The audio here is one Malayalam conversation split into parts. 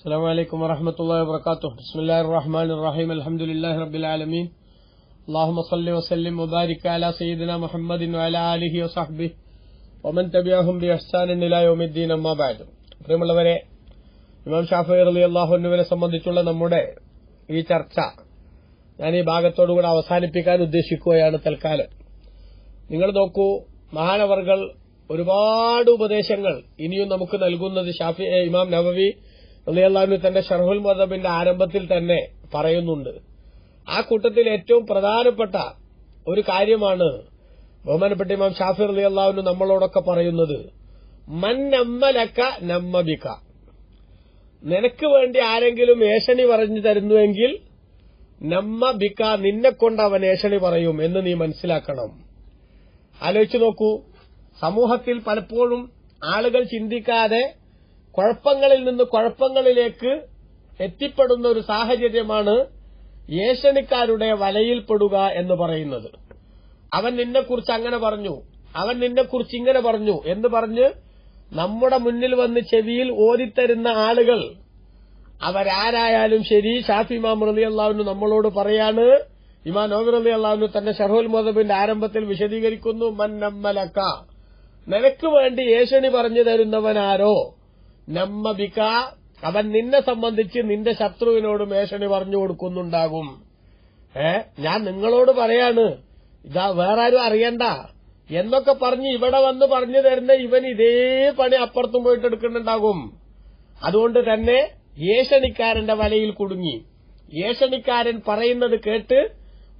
السلام عليكم ورحمة الله وبركاته بسم الله الرحمن الرحيم الحمد لله رب العالمين اللهم صل وسلم وبارك على سيدنا محمد وعلى آله وصحبه ومن تبعهم بإحسان إلى يوم الدين أما بعد പ്രിയമുള്ളവരെ ഇമാം ഷാഫി അലി അള്ളാഹുവിനെ സംബന്ധിച്ചുള്ള നമ്മുടെ ഈ ചർച്ച ഞാൻ ഈ ഭാഗത്തോടുകൂടെ അവസാനിപ്പിക്കാൻ ഉദ്ദേശിക്കുകയാണ് തൽക്കാലം നിങ്ങൾ നോക്കൂ മഹാനവർകൾ ഒരുപാട് ഉപദേശങ്ങൾ ഇനിയും നമുക്ക് നൽകുന്നത് ഷാഫി ഏ, ഇമാം നവവി അള്ളാഹു തന്റെ ഷർഹുൽ മദബിന്റെ ആരംഭത്തിൽ തന്നെ പറയുന്നുണ്ട്. ആ കൂട്ടത്തിൽ ഏറ്റവും പ്രധാനപ്പെട്ട ഒരു കാര്യമാണ് ബഹുമാനപ്പെട്ട ഇമാം ഷാഫി അലി അള്ളാഹുന് നമ്മളോടൊക്കെ പറയുന്നത് മൻ നമ്മലക്ക നമ്മബിക്ക. നിനക്ക് വേണ്ടി ആരെങ്കിലും ഏഷണി പറഞ്ഞു തരുന്നുവെങ്കിൽ നമ്മ ബിക്ക നിന്നെ കൊണ്ട് അവൻ ഏഷണി പറയും എന്ന് നീ മനസ്സിലാക്കണം. ആലോചിച്ചു നോക്കൂ സമൂഹത്തിൽ പലപ്പോഴും ആളുകൾ ചിന്തിക്കാതെ കുഴപ്പങ്ങളിൽ നിന്ന് കുഴപ്പങ്ങളിലേക്ക് എത്തിപ്പെടുന്ന ഒരു സാഹചര്യമാണ് ഏഷണിക്കാരുടെ വലയിൽപ്പെടുക എന്ന് പറയുന്നത്. അവൻ നിന്നെക്കുറിച്ച് അങ്ങനെ പറഞ്ഞു. അവൻ നിന്നെക്കുറിച്ച് ഇങ്ങനെ പറഞ്ഞു എന്ന് പറഞ്ഞ് നമ്മുടെ മുന്നിൽ വന്ന് ചെവിയിൽ ഓതിത്തരുന്ന ആളുകൾ. അവരാരായാലും ശരി ഷാഫി ഇമാം റലി അള്ളാഹുനു നമ്മളോട് പറയാണ് ഇമാം നോബി റലി അള്ളാഹുനു തന്റെ ഷർഹുൽ മദബിന്റെ ആരംഭത്തിൽ വിശദീകരിക്കുന്നു മൻ നമ്മലക്ക. നിനക്ക് വേണ്ടി ഏഷണി പറഞ്ഞു തരുന്നവനാരോ? നമ്മ ബിക അവൻ നിന്നെ സംബന്ധിച്ച് നിന്റെ ശത്രുവിനോട് മേഷണി പറഞ്ഞു കൊടുക്കുന്നുണ്ടാകും. ഏ? ഞാൻ നിങ്ങളോട് പറയാണ് ഇതാ വേറെ ആരും അറിയണ്ട. എന്നൊക്കെ പറഞ്ഞ് ഇവിടെ വന്ന് പറഞ്ഞു തരുന്ന ഇവൻ ഇതേ പണി അപ്പുറത്തും പോയിട്ട് എടുക്കുന്നുണ്ടാകും. അതുകൊണ്ട് തന്നെ ഏഷണിക്കാരന്റെ വലയിൽ കുടുങ്ങി. ഏഷണിക്കാരൻ പറയുന്നത് കേട്ട്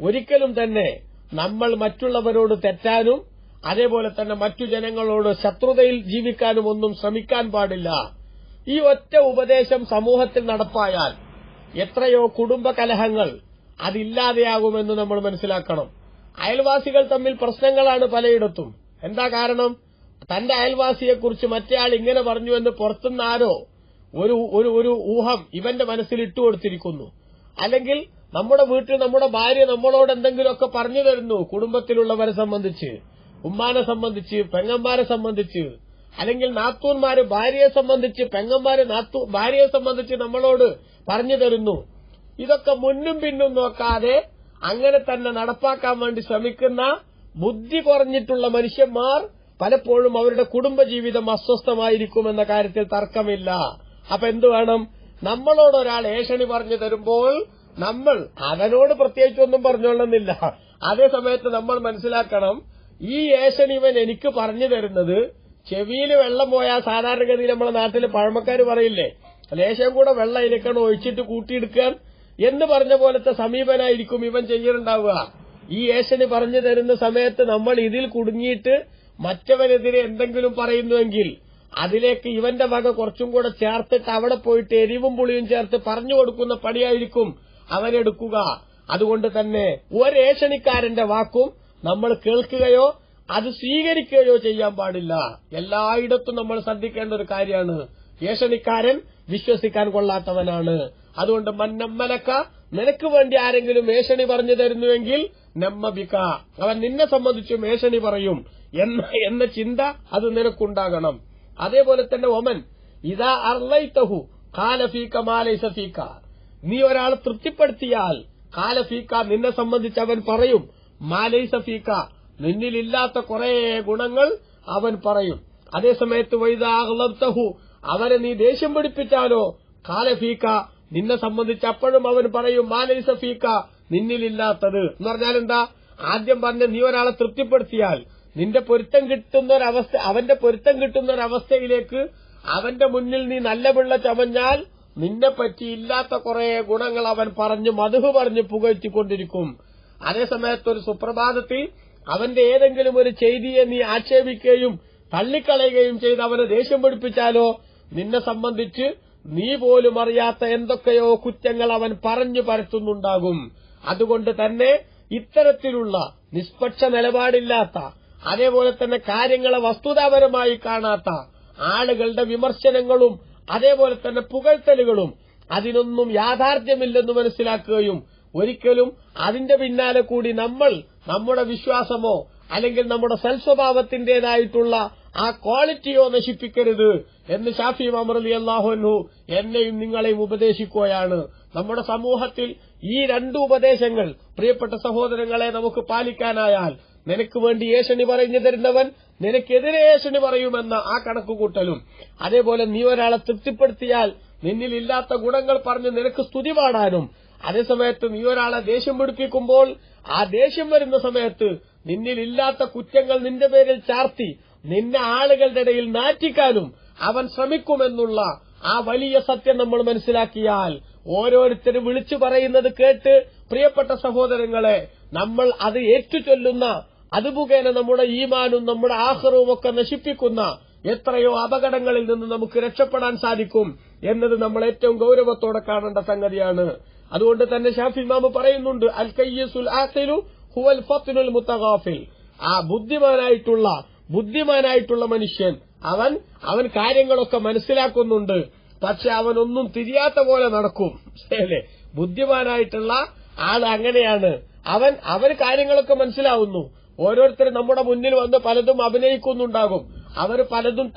ഒരിക്കലും തന്നെ നമ്മൾ മറ്റുള്ളവരോട് തെറ്റാനും അതേപോലെ തന്നെ മറ്റു ജനങ്ങളോട് ശത്രുതയിൽ ജീവിക്കാനും ഒന്നും ശ്രമിക്കാൻ പാടില്ല. ഈ ഒറ്റ ഉപദേശം സമൂഹത്തിൽ നടപ്പായാൽ എത്രയോ കുടുംബ കലഹങ്ങൾ അതില്ലാതെയാകുമെന്ന് നമ്മൾ മനസ്സിലാക്കണം. അയൽവാസികൾ തമ്മിൽ പ്രശ്നങ്ങളാണ് പലയിടത്തും. എന്താ കാരണം? തന്റെ അയൽവാസിയെക്കുറിച്ച് മറ്റേയാൾ ഇങ്ങനെ പറഞ്ഞു എന്ന് പുറത്തുനിന്ന് ആരോ ഒരു ഒരു ഒരു ഊഹം ഇവന്റെ മനസ്സിൽ ഇട്ടുകൊടുത്തിരിക്കുന്നു അല്ലെങ്കിൽ നമ്മുടെ വീട്ടിൽ നമ്മുടെ ഭാര്യ നമ്മളോട് എന്തെങ്കിലുമൊക്കെ പറഞ്ഞു തരുന്നു കുടുംബത്തിലുള്ളവരെ സംബന്ധിച്ച്. ഉമ്മാനെ സംബന്ധിച്ച് പെങ്ങന്മാരെ സംബന്ധിച്ച് അല്ലെങ്കിൽ നാത്തൂന്മാര് ഭാര്യയെ സംബന്ധിച്ച് പെങ്ങന്മാര് ഭാര്യയെ സംബന്ധിച്ച് നമ്മളോട് പറഞ്ഞു തരുന്നു. ഇതൊക്കെ മുന്നും പിന്നും നോക്കാതെ അങ്ങനെ തന്നെ നടപ്പാക്കാൻ വേണ്ടി ശ്രമിക്കുന്ന ബുദ്ധി കുറഞ്ഞിട്ടുള്ള മനുഷ്യന്മാർ പലപ്പോഴും അവരുടെ കുടുംബജീവിതം അസ്വസ്ഥമായിരിക്കുമെന്ന കാര്യത്തിൽ തർക്കമില്ല. അപ്പൊ എന്തു വേണം? നമ്മളോട് ഒരാൾ ഏഷണി പറഞ്ഞു തരുമ്പോൾ നമ്മൾ അവനോട് പ്രത്യേകിച്ചൊന്നും പറഞ്ഞോളുന്നില്ല അതേ സമയത്ത് നമ്മൾ മനസ്സിലാക്കണം ഈ ഏഷണി ഇവൻ എനിക്ക് പറഞ്ഞു തരുന്നത് ചെവിയിൽ വെള്ളം പോയാൽ സാധാരണഗതിയിൽ നമ്മളെ നാട്ടിൽ പഴമക്കാർ പറയില്ലേ ലേശം കൂടെ വെള്ളം ഇരിക്കണം ഒഴിച്ചിട്ട് കൂട്ടിയെടുക്കാൻ എന്ന് പറഞ്ഞ പോലത്തെ സമീപനായിരിക്കും ഇവൻ ചെയ്യുന്നുണ്ടാവുക ഈ ഏശന് പറഞ്ഞു തരുന്ന സമയത്ത് നമ്മൾ ഇതിൽ കുടുങ്ങിയിട്ട് മറ്റവനെതിരെ എന്തെങ്കിലും പറയുന്നുവെങ്കിൽ അതിലേക്ക് ഇവന്റെ വക കുറച്ചും കൂടെ ചേർത്തിട്ട് അവിടെ പോയിട്ട് എരിവും പുളിയും ചേർത്ത് പറഞ്ഞു കൊടുക്കുന്ന പണിയായിരിക്കും അവനെടുക്കുക അതുകൊണ്ട് തന്നെ ഒരേഷണിക്കാരന്റെ വാക്കും നമ്മൾ കേൾക്കുകയോ അത് സ്വീകരിക്കുകയോ ചെയ്യാൻ പാടില്ല. എല്ലായിടത്തും നമ്മൾ ശ്രദ്ധിക്കേണ്ട ഒരു കാര്യമാണ്. ഏഷണിക്കാരൻ വിശ്വസിക്കാൻ കൊള്ളാത്തവനാണ്. അതുകൊണ്ട് മന്നമ്മലക്ക നിനക്ക് വേണ്ടി ആരെങ്കിലും ഏഷണി പറഞ്ഞു തരുന്നുവെങ്കിൽ നമ്മബിക്ക അവൻ നിന്നെ സംബന്ധിച്ച് മേശണി പറയും. എന്ന എന്ന ചിന്ത അത് നിനക്കുണ്ടാകണം. അതേപോലെ തന്നെ ഒമൻ ഇതാ അർലൈത്തഹു കാലഫീക്ക മാലൈസഫീക്ക നീ ഒരാളെ തൃപ്തിപ്പെടുത്തിയാൽ കാലഫീക്ക നിന്നെ സംബന്ധിച്ച് അവൻ പറയും. മാലൈസഫീക്ക നിന്നിലില്ലാത്ത കുറെ ഗുണങ്ങൾ അവൻ പറയും. അതേസമയത്ത് വൈദാഹു അവനെ നീ ദേഷ്യം പിടിപ്പിച്ചാലോ? കാലഫീക്ക നിന്നെ സംബന്ധിച്ച് അപ്പോഴും അവൻ പറയും മാലൈസഫീക്ക നിന്നിലില്ലാത്തത്. എന്ന് പറഞ്ഞാൽ എന്താ? ആദ്യം പറഞ്ഞ നീ ഒരാളെ തൃപ്തിപ്പെടുത്തിയാൽ നിന്റെ പൊരുത്തം കിട്ടുന്ന ഒരവസ്ഥ അവന്റെ പൊരുത്തം കിട്ടുന്ന ഒരവസ്ഥയിലേക്ക് അവന്റെ മുന്നിൽ നീ നല്ല പിള്ള ചമഞ്ഞാൽ നിന്നെ പറ്റി ഇല്ലാത്ത കുറെ ഗുണങ്ങൾ അവൻ പറഞ്ഞു മധു പറഞ്ഞു പുകഴ്ത്തിക്കൊണ്ടിരിക്കും. അതേസമയത്ത് ഒരു സുപ്രഭാതത്തിൽ അവന്റെ ഏതെങ്കിലും ഒരു ചെയ്തിയെ നീ ആക്ഷേപിക്കുകയും തള്ളിക്കളയുകയും ചെയ്ത് അവനെ ദേഷ്യം പിടിപ്പിച്ചാലോ? നിന്നെ സംബന്ധിച്ച് നീ പോലും അറിയാത്ത എന്തൊക്കെയോ കുറ്റങ്ങൾ അവൻ പറഞ്ഞു പരത്തുന്നുണ്ടാകും. അതുകൊണ്ട് തന്നെ ഇത്തരത്തിലുള്ള നിഷ്പക്ഷ നിലപാടില്ലാത്ത അതേപോലെ തന്നെ കാര്യങ്ങളെ വസ്തുതാപരമായി കാണാത്ത ആളുകളുടെ വിമർശനങ്ങളും അതേപോലെ തന്നെ പുകഴ്ത്തലുകളും അതിനൊന്നും യാഥാർത്ഥ്യമില്ലെന്ന് മനസ്സിലാക്കുകയും ഒരിക്കലും അതിന്റെ പിന്നാലെ കൂടി നമ്മൾ നമ്മുടെ വിശ്വാസമോ അല്ലെങ്കിൽ നമ്മുടെ സൽസ്വഭാവത്തിന്റേതായിട്ടുള്ള ആ ക്വാളിറ്റിയോ നശിപ്പിക്കരുത് എന്ന് ഷാഫി മമർ അലി അള്ളാഹുനു എന്നെയും നിങ്ങളെയും ഉപദേശിക്കുകയാണ്. നമ്മുടെ സമൂഹത്തിൽ ഈ രണ്ട് ഉപദേശങ്ങൾ പ്രിയപ്പെട്ട സഹോദരങ്ങളെ നമുക്ക് പാലിക്കാനായാൽ നിനക്ക് വേണ്ടി ഏഷണി പറഞ്ഞു തരുന്നവൻ നിനക്കെതിരെ ഏഷണി പറയുമെന്ന ആ കണക്കുകൂട്ടലും. അതേപോലെ നീ ഒരാളെ തൃപ്തിപ്പെടുത്തിയാൽ നിന്നിൽ ഇല്ലാത്ത ഗുണങ്ങൾ പറഞ്ഞ് നിനക്ക് സ്തുതി പാടാനും അതേസമയത്ത് നീ ഒരാളെ ദേഷ്യം പിടിപ്പിക്കുമ്പോൾ ആ ദേഷ്യം വരുന്ന സമയത്ത് നിന്നിൽ ഇല്ലാത്ത കുറ്റങ്ങൾ നിന്റെ പേരിൽ ചാർത്തി നിന്നെ ആളുകളുടെ ഇടയിൽ നാറ്റിക്കാനും അവൻ ശ്രമിക്കുമെന്നുള്ള ആ വലിയ സത്യം നമ്മൾ മനസ്സിലാക്കിയാൽ ഓരോരുത്തരും വിളിച്ചു പറയുന്നത് കേട്ട് പ്രിയപ്പെട്ട സഹോദരങ്ങളെ നമ്മൾ അത് ഏറ്റുചൊല്ലുന്ന അത് മുഖേന നമ്മുടെ ഈമാനും നമ്മുടെ ആഹ്റവും ഒക്കെ നശിപ്പിക്കുന്ന എത്രയോ അപകടങ്ങളിൽ നിന്ന് നമുക്ക് രക്ഷപ്പെടാൻ സാധിക്കും എന്നത് നമ്മൾ ഏറ്റവും ഗൌരവത്തോടെ കാണേണ്ട സംഗതിയാണ്. അതുകൊണ്ട് തന്നെ ഷാഫി ഇമാമ് പറയുന്നുണ്ട് അൽ കയ്യസുൽ ആസിലു ഹുവൽ ഫത്നുൽ മുത്തഗാഫിൽ. ആ ബുദ്ധിമാനായിട്ടുള്ള ബുദ്ധിമാനായിട്ടുള്ള മനുഷ്യൻ അവൻ അവൻ കാര്യങ്ങളൊക്കെ മനസ്സിലാക്കുന്നുണ്ട് പക്ഷെ അവനൊന്നും തിരിയാത്ത പോലെ നടക്കും. അല്ലേ? ബുദ്ധിമാനായിട്ടുള്ള ആൾ അങ്ങനെയാണ്. അവൻ അവന് കാര്യങ്ങളൊക്കെ മനസ്സിലാവുന്നു. ഓരോരുത്തർ നമ്മുടെ മുന്നിൽ വന്ന് പലതും അഭിനയിക്കുന്നുണ്ടാകും. അവർ പലതും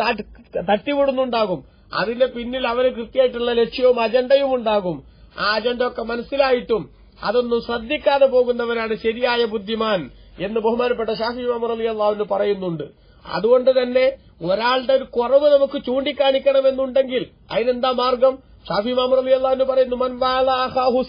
തട്ടിവിടുന്നുണ്ടാകും. അതിന്റെ പിന്നിൽ അവന് കൃത്യമായിട്ടുള്ള ലക്ഷ്യവും അജണ്ടയും ഉണ്ടാകും. ആ അജണ്ട ഒക്കെ മനസ്സിലായിട്ടും അതൊന്നും ശ്രദ്ധിക്കാതെ പോകുന്നവരാണ് ശരിയായ ബുദ്ധിമാൻ എന്ന് ബഹുമാനപ്പെട്ട ഷാഫി മുഹമ്മദ് അലി അള്ളാഹുവിന് പറയുന്നുണ്ട്. അതുകൊണ്ട് തന്നെ ഒരാളുടെ ഒരു കുറവ് നമുക്ക് ചൂണ്ടിക്കാണിക്കണമെന്നുണ്ടെങ്കിൽ അതിനെന്താ മാർഗം? ഷാഫി മുഹമ്മദ് അലി അള്ളാഹുവിന് പറയുന്നു മൻ വാല അഖാഹു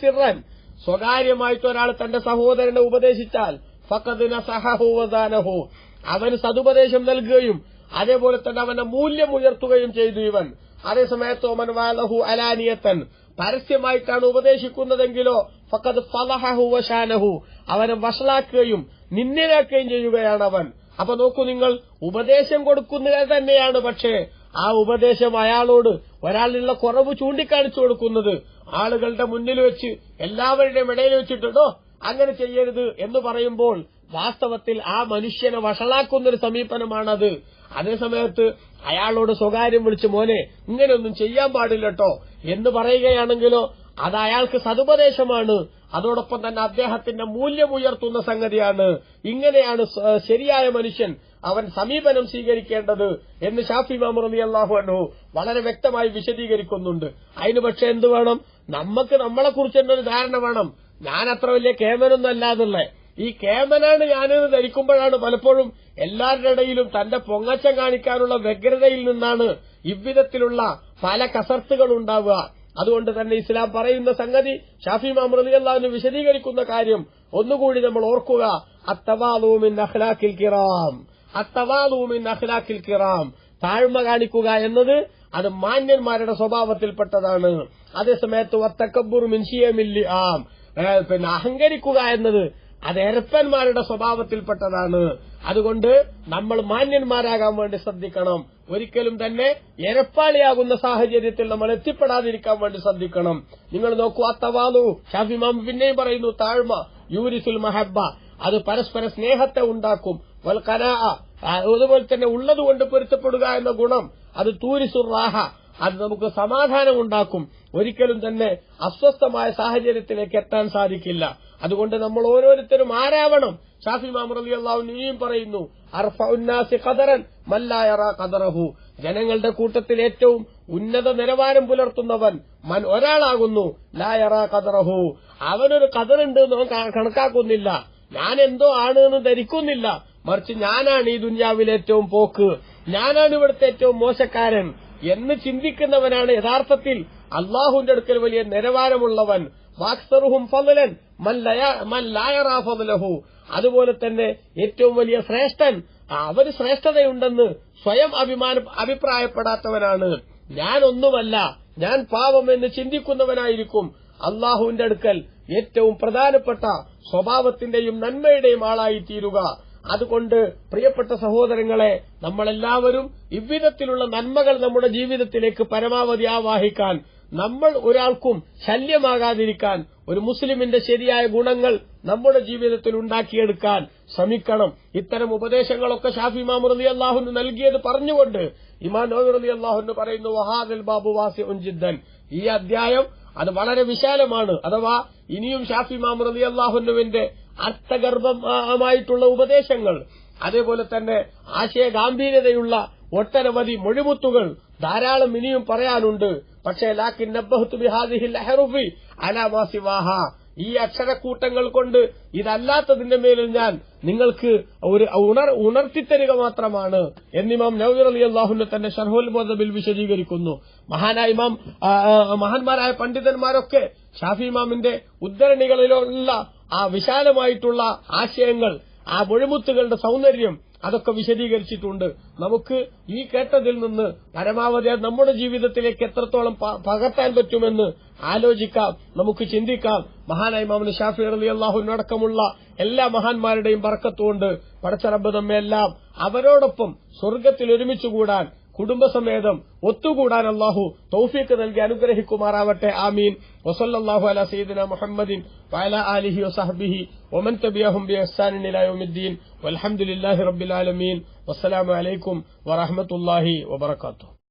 സ്വകാര്യമായിട്ട് ഒരാൾ തന്റെ സഹോദരനെ ഉപദേശിച്ചാൽ ഫക്കദിന സഹഹു വദാനഹു അവന് സതുപദേശം നൽകുകയും അതേപോലെ തന്നെ അവന്റെ മൂല്യം ഉയർത്തുകയും ചെയ്തു ഇവൻ. അതേസമയത്ത് ഒമൻ വാലഹു അലാനിയത്തൻ പരസ്യമായിട്ടാണ് ഉപദേശിക്കുന്നതെങ്കിലോ ഫക്കത് ഫലഹു വശാനഹു അവനെ വഷളാക്കുകയും നിന്നിലാക്കുകയും ചെയ്യുകയാണ് അവൻ. അപ്പൊ നോക്കൂ നിങ്ങൾ ഉപദേശം കൊടുക്കുന്നത് തന്നെയാണ് പക്ഷേ ആ ഉപദേശം അയാളോട് ഒരാളിലുള്ള കുറവ് ചൂണ്ടിക്കാണിച്ചു കൊടുക്കുന്നത്. ആളുകളുടെ മുന്നിൽ വെച്ച് എല്ലാവരുടെയും ഇടയിൽ വെച്ചിട്ടുണ്ടോ? അങ്ങനെ ചെയ്യരുത് എന്ന് പറയുമ്പോൾ വാസ്തവത്തിൽ ആ മനുഷ്യനെ വഷളാക്കുന്നൊരു സമീപനമാണത്. അതേസമയത്ത് അയാളോട് സ്വകാര്യം വിളിച്ച് മോനെ ഇങ്ങനെയൊന്നും ചെയ്യാൻ പാടില്ലട്ടോ എന്ന് പറയുകയാണെങ്കിലോ അത് അയാൾക്ക് സതുപദേശമാണ്. അതോടൊപ്പം തന്നെ അദ്ദേഹത്തിന്റെ മൂല്യം ഉയർത്തുന്ന സംഗതിയാണ്. ഇങ്ങനെയാണ് ശരിയായ മനുഷ്യൻ അവൻ സമീപനം സ്വീകരിക്കേണ്ടത് എന്ന് ഷാഫി മാമർ അലി അള്ളാഹു അൻഹു വളരെ വ്യക്തമായി വിശദീകരിക്കുന്നുണ്ട്. അതിന് പക്ഷെ എന്ത് വേണം? നമുക്ക് നമ്മളെ കുറിച്ച് തന്നെ ഒരു ധാരണ വേണം. ഞാൻ അത്ര വലിയ കേമനൊന്നും അല്ലാതുള്ളേ. ഈ കേമനാണ് ഞാനെന്ന് ധരിക്കുമ്പോഴാണ് പലപ്പോഴും എല്ലാവരുടെ ഇടയിലും തന്റെ പൊങ്ങച്ചം കാണിക്കാനുള്ള വ്യഗ്രതയിൽ നിന്നാണ് ഇவ்விധത്തിലുള്ള പല കസർത്തുകൾ ഉണ്ടാവുക. അതുകൊണ്ട് തന്നെ ഇസ്ലാം പറയുന്ന സംഗതി ഷാഫി മാമൃതി വിശദീകരിക്കുന്ന കാര്യം ഒന്നുകൂടി നമ്മൾ ഓർക്കുക. അത്തവാലൂമിൻ അഖ്ലാഖിൽ കിറാം. അത്തവാലൂമിൻ അഖ്ലാഖിൽ കിറാം. താഴ്മ കാണിക്കുക എന്നത് അത് മാന്യന്മാരുടെ സ്വഭാവത്തിൽപ്പെട്ടതാണ്. അതേസമയത്ത് വത്തക്കബൂർ മിൻഷിയമില്ലി ആം പിന്നെ അഹങ്കരിക്കുക എന്നത് അത് എരപ്പന്മാരുടെ സ്വഭാവത്തിൽപ്പെട്ടതാണ്. അതുകൊണ്ട് നമ്മൾ മാന്യന്മാരാകാൻ വേണ്ടി ശ്രദ്ധിക്കണം. ഒരിക്കലും തന്നെ എരപ്പാളിയാകുന്ന സാഹചര്യത്തിൽ നമ്മൾ എത്തിപ്പെടാതിരിക്കാൻ വേണ്ടി ശ്രദ്ധിക്കണം. നിങ്ങൾ നോക്കൂ അത്തവാലു ഷാഫിമാം പിന്നെയും പറയുന്നു താഴ്മ യൂരിസുൽ മഹബ അത് പരസ്പര സ്നേഹത്തെ ഉണ്ടാക്കും. വൽ കനാ അതുപോലെ തന്നെ ഉള്ളതുകൊണ്ട് പൊരുത്തപ്പെടുക എന്ന ഗുണം. അത് തൂരിസുർ റാഹ അത് നമുക്ക് സമാധാനം ഉണ്ടാക്കും. ഒരിക്കലും തന്നെ അസ്വസ്ഥമായ സാഹചര്യത്തിലേക്ക് എത്താൻ സാധിക്കില്ല. അതുകൊണ്ട് നമ്മൾ ഓരോരുത്തരും ആരാവണം? ഷാഫി മാമർ അലി അള്ളാഹു ഇനിയും പറയുന്നു അർഫ ഉന്നാസി ഖദറൻ മല്ലായറ ഖദറഹു. ജനങ്ങളുടെ കൂട്ടത്തിൽ ഏറ്റവും ഉന്നത നിലവാരം പുലർത്തുന്നവൻ മൻ ഒരാളാകുന്നു ലായറ ഖദറഹു. അവനൊരു ഖദറുണ്ട് എന്ന് കണക്കാക്കുന്നില്ല. ഞാൻ എന്തോ ആണ് എന്ന് ധരിക്കുന്നില്ല. മറിച്ച് ഞാനാണ് ഈ ദുന്യാവിൽ ഏറ്റവും പോക്ക്. ഞാനാണ് ഇവിടുത്തെ ഏറ്റവും മോശക്കാരൻ. എന്ന് ചിന്തിക്കുന്നവനാണ് യഥാർത്ഥത്തിൽ അള്ളാഹുവിന്റെ അടുക്കൽ വലിയ നിലവാരമുള്ളവൻ. വാക്സറുഹും ഫലൻ മല്ലായറാ ഫലഹു. അതുപോലെ തന്നെ ഏറ്റവും വലിയ ശ്രേഷ്ഠൻ. അവർ ശ്രേഷ്ഠതയുണ്ടെന്ന് സ്വയം അഭിമാന അഭിപ്രായപ്പെടാത്തവനാണ്. ഞാൻ ഒന്നുമല്ല ഞാൻ പാവം എന്ന് ചിന്തിക്കുന്നവനായിരിക്കും. അള്ളാഹുവിന്റെ അടുക്കൽ ഏറ്റവും പ്രധാനപ്പെട്ട സ്വഭാവത്തിന്റെയും നന്മയുടെയും ആളായി തീരുക അതുകൊണ്ട് പ്രിയപ്പെട്ട സഹോദരങ്ങളെ നമ്മളെല്ലാവരും ഇவ்விധത്തിലുള്ള നന്മകൾ നമ്മുടെ ജീവിതത്തിലേക്ക് പരമാവധി ആവാഹിക്കാൻ നമ്മൾ ഒരാൾക്കും ശല്യമാകാതിരിക്കാൻ ഒരു മുസ്ലിമിന്റെ ശരിയായ ഗുണങ്ങൾ നമ്മുടെ ജീവിതത്തിൽ ഉണ്ടാക്കിയെടുക്കാൻ ശ്രമിക്കണം. ഇത്തരം ഉപദേശങ്ങളൊക്കെ ഷാഫി ഇമാം മാമുറലി അള്ളാഹുന് നൽകിയത് പറഞ്ഞുകൊണ്ട് ഇമാൻ നോവിറലി അള്ളാഹുന് പറയുന്നു വഹാദൽ ബാബു വാസി ഉൻജിദ്ദൻ ഈ അധ്യായം അത് വളരെ വിശാലമാണ്. അഥവാ ഇനിയും ഷാഫി മാമുറലി അള്ളാഹുനുവിന്റെ അർത്ഥഗർഭമായിട്ടുള്ള ഉപദേശങ്ങൾ അതേപോലെ തന്നെ ആശയ ഗാംഭീര്യതയുള്ള ഒട്ടനവധി മൊഴിമുത്തുകൾ ധാരാളം ഇനിയും പറയാനുണ്ട്. പക്ഷേ ലാക്കിൻ ലഹറുഫി ബിഹാദിഹിൽ അഹറുഫി അലാ മാ ഈ അക്ഷരക്കൂട്ടങ്ങൾ കൊണ്ട് ഇതല്ലാത്തതിന്റെ മേലിൽ ഞാൻ നിങ്ങൾക്ക് ഒരു ഉണർ ഉണർത്തിത്തരിക മാത്രമാണ്. എന്നിമാം നവീർ അലി അള്ളാഹുന്റെ തന്നെ ഷർഹുൽ മോദബിൽ വിശദീകരിക്കുന്നു. മഹാനായ ഇമാം മഹാന്മാരായ പണ്ഡിതന്മാരൊക്കെ ഷാഫി ഇമാമിന്റെ ഉദ്ധരണികളിലുള്ള ആ വിശാലമായിട്ടുള്ള ആശയങ്ങൾ ആ മുഴുമുത്തുകളുടെ സൗന്ദര്യം അതൊക്കെ വിശദീകരിച്ചിട്ടുണ്ട്. നമുക്ക് ഈ കേട്ടതിൽ നിന്ന് പരമാവധി നമ്മുടെ ജീവിതത്തിലേക്ക് എത്രത്തോളം പകർത്താൻ പറ്റുമെന്ന് ആലോചിക്കാം. നമുക്ക് ചിന്തിക്കാം. മഹാനായി മാമന് ഷാഫി അലി അള്ളാഹുവിനടക്കമുള്ള എല്ലാ മഹാന്മാരുടെയും പറക്കത്തുകൊണ്ട് പടച്ചറബ് നമ്മെല്ലാം അവരോടൊപ്പം സ്വർഗത്തിൽ ഒരുമിച്ചുകൂടാൻ കുടുംബസമേതം ഒത്തുകൂടാൻ അള്ളാഹു തൗഫീക്ക് നൽകി അനുഗ്രഹിക്കുമാറാവട്ടെ. ആമീൻ. വസല്ലാഹു അല സീദന മുഹമ്മദിൻ വഅല ആലിഹി വസഹബിഹി വമൻ തബിയഹും ബിഇഹ്സാനിൻ ഇലാ യൗമിദ്ദീൻ. വൽഹംദുലില്ലാഹി റബ്ബിൽ ആലമീൻ. വസ്സലാമു അലൈക്കും വറഹ്മത്തുള്ളാഹി വബറകാതുഹു.